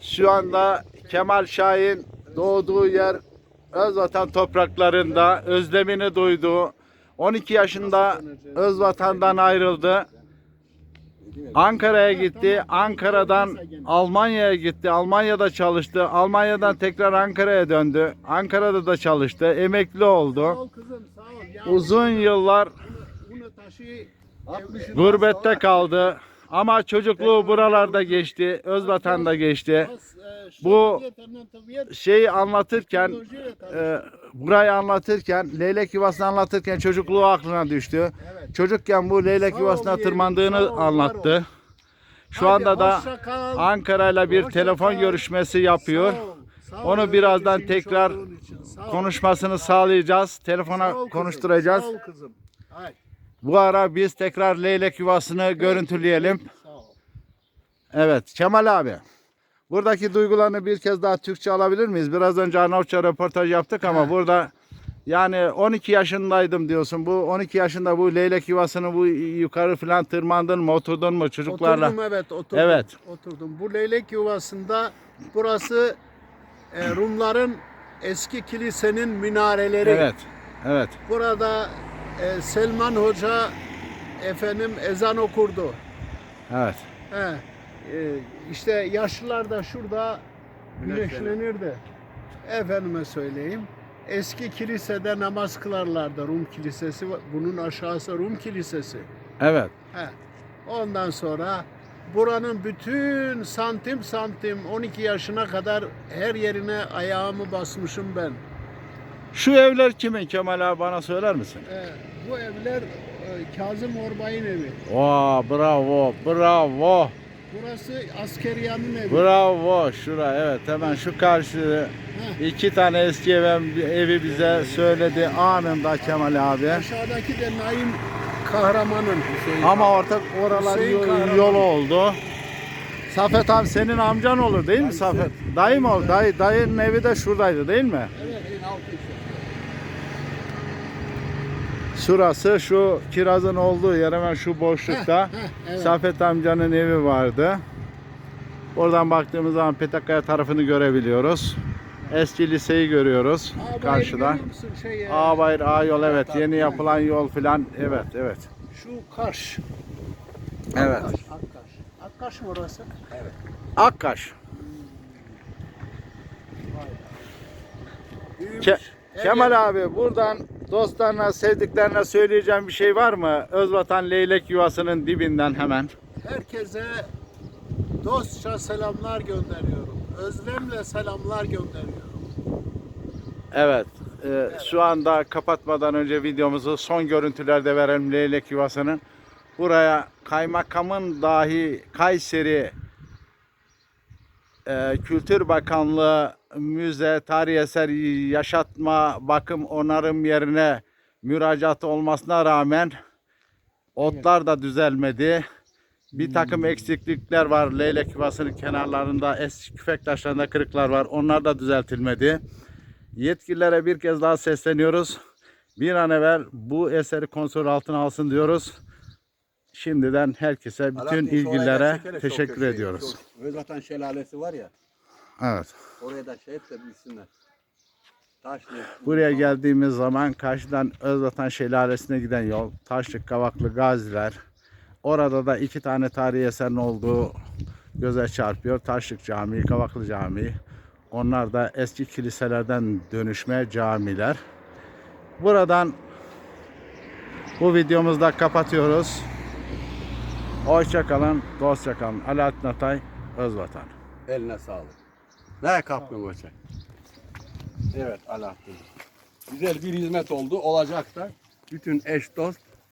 Şu anda Kemal Şahin doğduğu yer Özvatan topraklarında özlemini duydu. 12 yaşında Özvatan'dan ayrıldı. Ankara'ya gitti. Ankara'dan Almanya'ya gitti. Almanya'da çalıştı. Almanya'dan tekrar Ankara'ya döndü. Ankara'da da çalıştı. Emekli oldu. Uzun yıllar gurbette kaldı. Ama çocukluğu buralarda geçti. Özvatan'da geçti. Bu şeyi anlatırken e, burayı anlatırken leylek yuvasını anlatırken çocukluğu aklına düştü. Çocukken bu leylek yuvasına tırmandığını anlattı. Şu anda da Ankara'yla bir telefon görüşmesi yapıyor. Onu birazdan tekrar Konuşmasını sağlayacağız. Telefona konuşturacağız. Bu ara biz tekrar leylek yuvasını görüntüleyelim. Evet Kemal abi. Buradaki duygularını bir kez daha Türkçe alabilir miyiz? Biraz önce Arnavutça röportaj yaptık ama burada yani 12 yaşındaydım diyorsun. Bu 12 yaşında bu leylek yuvasını bu yukarı falan tırmandın mı, oturdun mu çocuklarla? Oturdum evet oturdum. Evet. Oturdum. Bu leylek yuvasında burası e, Rumların eski kilisenin minareleri. Evet. Evet. Burada e, Selman Hoca efendim ezan okurdu. Evet. He. E, işte yaşlılar da şurada güneşlenirdi. Efendime söyleyeyim. Eski kilisede namaz kılarlardı. Rum kilisesi. Bunun aşağısı Rum kilisesi. Evet. He. Ondan sonra buranın bütün santim santim 12 yaşına kadar her yerine ayağımı basmışım ben. Şu evler kimin Kemal abi bana söyler misin? He, bu evler e, Kazım Orbay'ın evi. Oo, bravo, bravo. Burası askeriyanın evi. Bravo şura evet hemen şu karşı iki tane eski ev, evi bize söyledi anında Kemal abi. Aşağıdaki de Naim Kahraman'ın. Ama artık oralar Hüseyin yol, Kahraman. yol oldu. Safet abi senin amcan olur değil mi Safet? Dayı mı olur? Dayı, dayının evi de şuradaydı değil mi? Evet. Şurası şu kirazın olduğu yer hemen şu boşlukta. Evet. Safet amcanın evi vardı. Oradan baktığımız zaman Petekkaya tarafını görebiliyoruz. Eski liseyi görüyoruz Ağabayır karşıda. şeyi? Ağbayır A yol evet yeni yapılan yol filan evet evet. Şu Kaş. Evet. Akkaş. Akkaş. Akkaş mı orası? Evet. Akkaş. Ke- Kemal abi buradan dostlarına sevdiklerine söyleyeceğim bir şey var mı? Özvatan Leylek Yuvası'nın dibinden hemen. Herkese dostça selamlar gönderiyorum. Özlemle selamlar gönderiyorum. Evet. e, şu anda kapatmadan önce videomuzu son görüntülerde verelim Leylek Yuvası'nın. Buraya kaymakamın dahi Kayseri e, Kültür Bakanlığı müze, tarihi eser yaşatma, bakım, onarım yerine müracaat olmasına rağmen otlar da düzelmedi. Bir takım eksiklikler var. Leylek Yuvası'nın kenarlarında eski küfek taşlarında kırıklar var. Onlar da düzeltilmedi. Yetkililere bir kez daha sesleniyoruz. Bir an evvel bu eseri kontrol altına alsın diyoruz. Şimdiden herkese, bütün Alaaddin, şu ilgililere da çekerek çok teşekkür köşeyi, ediyoruz. şu Özvatan Şelalesi var ya, Evet. oraya da şey de bilsinler. Taşlı. Buraya geldiğimiz zaman karşıdan Özvatan Şelalesi'ne giden yol, Taşlık, Kavaklı, Gaziler. Orada da iki tane tarihi eserin olduğu göze çarpıyor. Taşlık Camii, Kavaklı Camii. Onlar da eski kiliselerden dönüşme camiler. Buradan bu videomuzu da kapatıyoruz. Hoşça kalın, dostça kalın. Alaaddin Atay, Özvatan. Eline sağlık. Ne kaptın hoca? Evet Alaaddin. Güzel bir hizmet oldu. Olacak da bütün eş dost